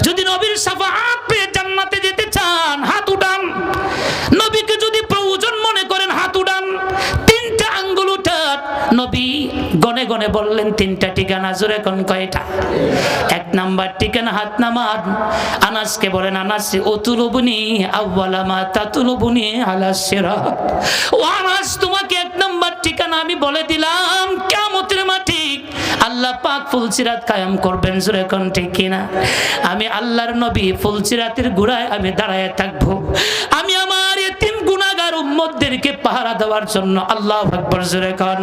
যদি নবীর সাফাহাত পেয়ে জান্নাতে যেতে চান, হাত উঠান। নবীকে যদি প্রয়োজন মনে করেন, হাত উঠান। তিনটা আঙ্গুল উঠান। নবী গনে গনে বললেন, তিনটা ঠিকানা জোরে কোন কয়টা? এক নাম্বার ঠিকানা হাত নামান। আনাসকে বলেন, আনাস অতুলবুনি আউ্বালামা তাতুলবুনি আলা সিরাত। ও আনাস, তোমাকে এক নাম্বার ঠিকানা আমি বলে দিলাম কেমতের মাটি আল্লাহ পাক ফুলসিরাত কায়াম করবেন, জোরে কোন ঠিক কিনা? আমি আল্লাহর নবী ফুলসিরাতের গুড়ায় আমি দাঁড়ায় থাকব। আমি আমার এতিম গুনাহগার উম্মতদেরকে পাহারা দেওয়ার জন্য আল্লাহ আকবর, জোরে কন?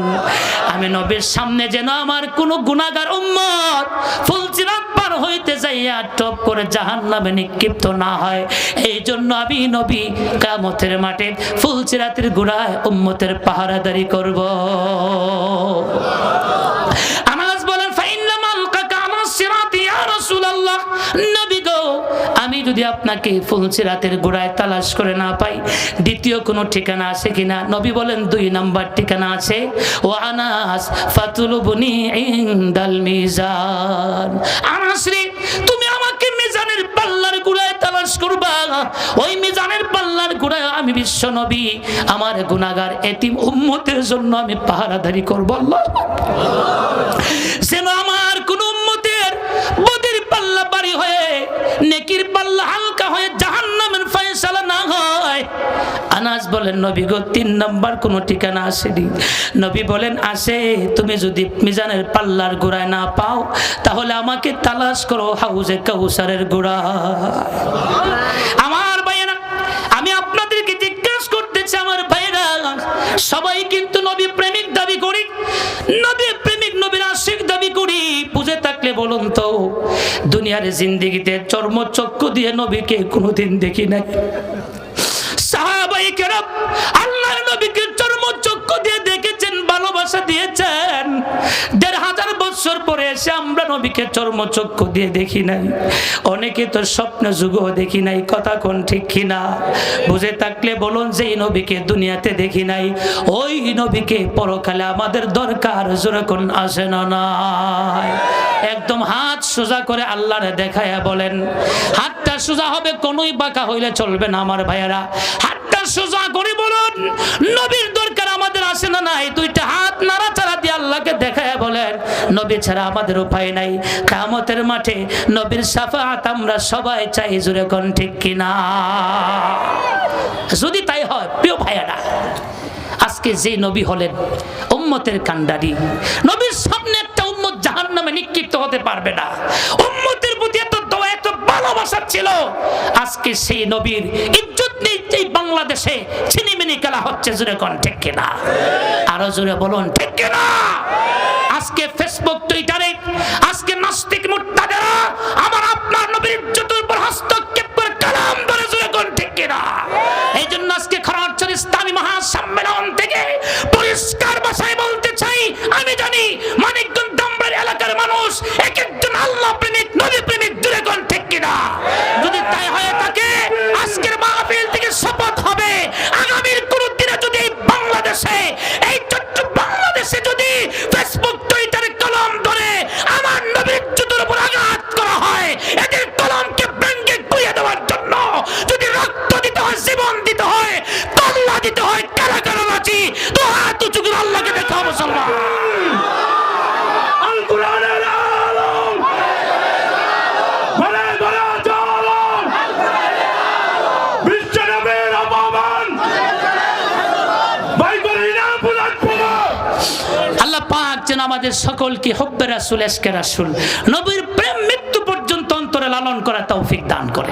আমি নবীর সামনে যেন আমার কোনো গুনাহগার উম্মত ফুলসিরাত পার হইতে যাইয়া টপ করে জাহান নামে নিক্ষিপ্ত না হয়। এই জন্য আমি নবী কামতের মাঠে ফুলচিরাতের গুড়ায় উম্মতের পাহারাদারি করব। যদি আপনাকে ফুলসিরাতের গোড়ায় তালাশ করে না পাই, দ্বিতীয় কোনো ঠিকানা আছে কিনা? নবী বলেন, দুই নাম্বার ঠিকানা আছে ও আনাস ফাতুলুবনি ইনদাল মিজান। আনাস রে, তুমি আমাকে মিজানের পাল্লার গোড়ায় তালাশ করবা? ওই মিজানের পাল্লার গোড়ায় আমি বিশ্ব নবী, আমার গুনাহগার এতিম উম্মতের জন্য আমি পাহারাদারি করব। আল্লাহ যেন আমার বলেন, নবী গো, তিন নম্বর কোনো ঠিকানা আসেনি। নবী বলেন, আসে, তুমি যদি মিজানের পাল্লার গোড়ায় না পাও, তাহলে আমাকে তালাশ করো হাউজে কাউসারের গোড়া। আমার ভাইয়েরা, আমি আপনাদেরকে জিজ্ঞাসা করতেছি, আমার ভাইয়েরা, সবাই কিন্তু নবী প্রেমিক দাবি করি, নবী প্রেমিক, নবীর আশিক দাবি করি। বুঝে থাকলে বলুন তো, দুনিয়ার জিন্দিগিতে চর্মচক্ষু দিয়ে নবীকে কোনোদিন দেখি নাই? দুনিয়াতে দেখি নাই। ওই নবীকে পরকালে আমাদের দরকার যেরকম আসে না একদম হাত সোজা করে আল্লাহরে দেখায়া বলেন, হাতটা সোজা হবে, কোনোই বাঁকা হইলে চলবে না আমার ভাইয়েরা। হাতটা সোজা করে বলুন, নবীর দরকার আমাদের আসে না নাই? দুইটা হাত নাড়াচাড়া দিয়ে আল্লাহকে দেখায় বলেন, নবী ছাড়া আমাদের উপায় নাই। কামতের মাঠে নবীর সাফাত আমরা সবাই চাই জুড়ে কোন ঠিক কিনা? যদি তাই হয়, প্রিয় ভাইয়ারা, আজকে যে নবী হলেন, উম্মতের কান্ডারি নবীর সামনে একটা উম্মত জাহান নামে নিক্ষিপ্ত হতে পারবে না। উম্মতের প্রতি এত দয়া, এত ভালোবাসা ছিল, আজকে সেই নবীর ইজ্জত বাংলাদেশে ছিনিমিনি খেলা হচ্ছে জুড়ে কোন, ঠিক কিনা? আরও জুড়ে বলুন, ঠিক কিনা? আজকে ফেসবুক টুইটারে আজকে নাস্তিক মুক্তাদেরা যেন আমাদের সকলকে হব্বে রাসুল এসকে রাসুল নবীর প্রেম মৃত্যু পর্যন্ত অন্তরে লালন করা তৌফিক দান করে